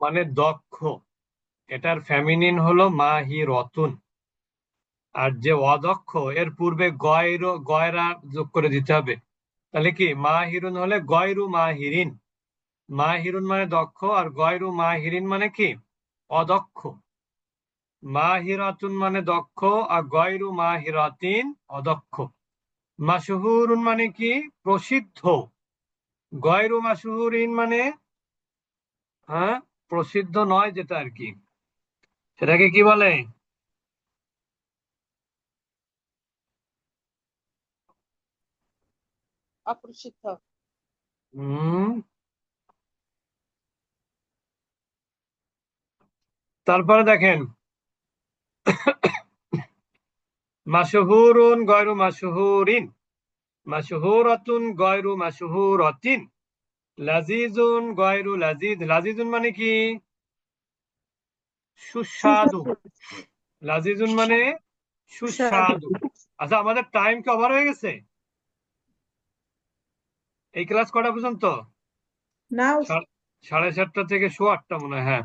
মানে দক্ষ। এটার ফেমিনিন হলো মাহিরতুন আর যে অদক্ষ, এর পূর্বে গয়র, গয়রা যোগ করে দিতে হবে। তাহলে কি? মাহিরুন হলে গয়রু মাহিরিন মাহিরুন মানে দক্ষ আর গয়রু মাহিরিন মানে কি? অদক্ষ। মাহিরাতুন মানে দক্ষ আর গয়রু মাহিরাতিন অদক্ষ। মাসহুরুন মানে কি? প্রসিদ্ধ। গয়রু মাসহুরিন মানে হ্যাঁ? প্রসিদ্ধ নয় যেটা আর কি। সেটাকে কি বলে? অপ্রসিদ্ধ। হুম। তারপরে দেখেন। মাসহুরুন গয়রু মাসহুরিন। মাসহুরাতুন গয়রু মাসহুরাতিন। লাজিজুন গয়রু লাজিজ লাজিজুন মানে কি? সুস্বাদু। লাজিজুন মানে সুস্বাদু। আচ্ছা আমাদের টাইম কি ওভার হয়ে গেছে? এই ক্লাস কটা পর্যন্ত? না সাড়ে সাতটা থেকে সোয়া আটটা মনে হয় হ্যাঁ।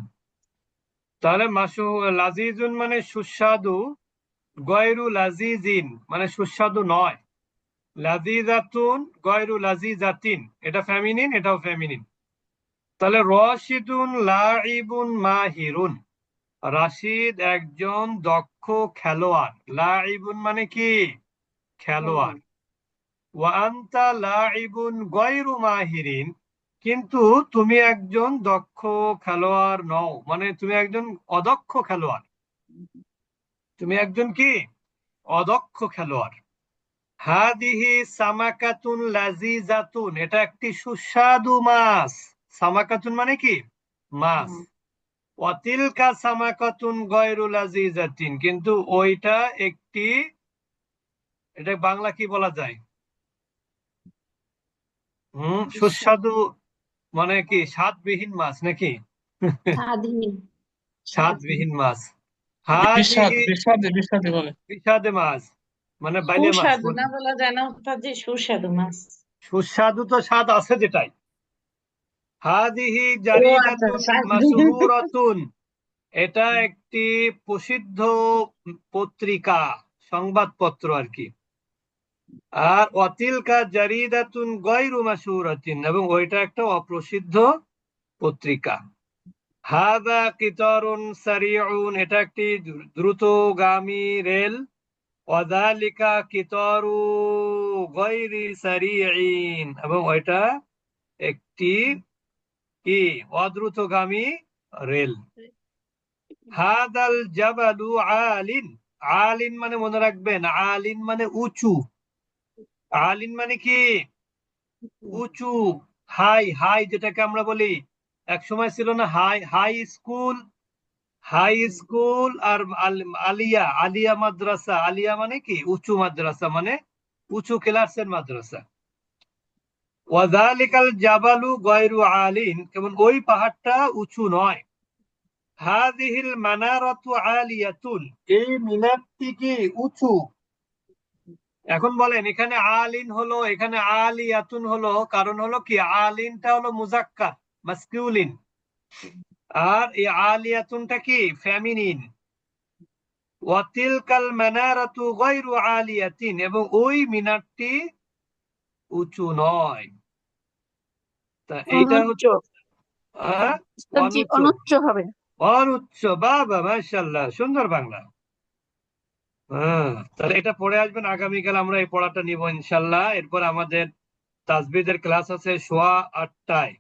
তাহলে মাসু লাজিজুন মানে সুস্বাদু গয়রু লাজিজিন মানে সুস্বাদু নয়। লাজিজাতুন গয়রু লাজিজাতিন। এটা ফেমিনিন এটাও ফেমিনিন তাহলে রশিদুন লাইবুন মাহিরুন। রাশিদ একজন দক্ষ খেলোয়াড়। লাইবুন মানে কি? খেলোয়াড়। ওয়ান্তা লাইবুন গয়রু মাহিরিন। কিন্তু তুমি একজন দক্ষ খেলোয়াড় নও। মানে তুমি একজন অদক্ষ খেলোয়াড়। তুমি একজন কি? অদক্ষ খেলোয়াড়। হাদিহি সামাকাতুন লাজিজাতুন। এটা একটি সুস্বাদু মাছ। সামাকাতুন মানে কি? মাছ। অতিলকা সামাকাতুন গয়রু লাজিজাতিন। কিন্তু ওইটা একটি এটা বাংলা কি বলা যায়? হুম সুস্বাদু। মানে কি? স্বাদবিহীন মাছ নাকি? স্বাদবিহীন মাছ। বলে। বিষাদে মাছ। মানে বাইলে মাছ সুস্বাদু না বলা যায় না ওস্তাদ যে সুস্বাদু মাছ। সুস্বাদু তো স্বাদ আছে যেটাই। হাদিহি আচ্ছা, জারিদাতুন স্বাদ। মাসহুরাতুন এটা একটি প্রসিদ্ধ পত্রিকা সংবাদপত্র আর কি। আর অতিলকা জারিদাতুন গয়রু মাসহুরাতিন এবং ওইটা একটা অপ্রসিদ্ধ পত্রিকা। হাদা কিতারুন সারিউন এটা একটি দ্রুতগামী রেল। ওয়াদালিকা কিতারু গয়রি এবং ওইটা একটি কি? অদ্রুতগামী রেল। হাদাল জাবালু আলিন। আলিন মানে মনে রাখবেন, আলিন মানে উঁচু। আলিন মানে কি? উঁচু, হাই হাই যেটাকে আমরা বলি। এক সময় ছিল না high high school high school আর আল- আলিয়া আলিয়া মাদ্রাসা, আলিয়া মানে কি? উঁচু মাদ্রাসা মানে উঁচু ক্লাসের মাদ্রাসা। ওয়াজালিকাল জাবালু গয়রু আলিন কেমন ওই পাহাড়টা উঁচু নয়। হাদিহিল মানারাতু আলিয়াতুন, এই মিনারটি কি উঁচু? এখন বলেন, এখানে আলিন হলো, এখানে আলিয়াতুন হলো, কারণ হলো কি? আলিনটা হলো মুজাক্কা মাসকিউলিন। আর এই আলিয়াতুনটা কি? ফেমিনিন ওয়াতিলকাল মানারাতু গায়রু আলিয়াতিন। এবং ওই মিনারটি উঁচু নয়। তা এইটা হচ্ছে হ্যাঁ? অনুচ্চ। অনুচ্চ হবে। অনুচ্চ বাবা মাশাআল্লাহ সুন্দর বাংলা। হ্যাঁ তাহলে এটা পড়ে আসবেন। আগামীকাল আমরা এই পড়াটা নিব ইনশাল্লাহ এরপর আমাদের তাসবিদের ক্লাস আছে সোয়া আটটায়।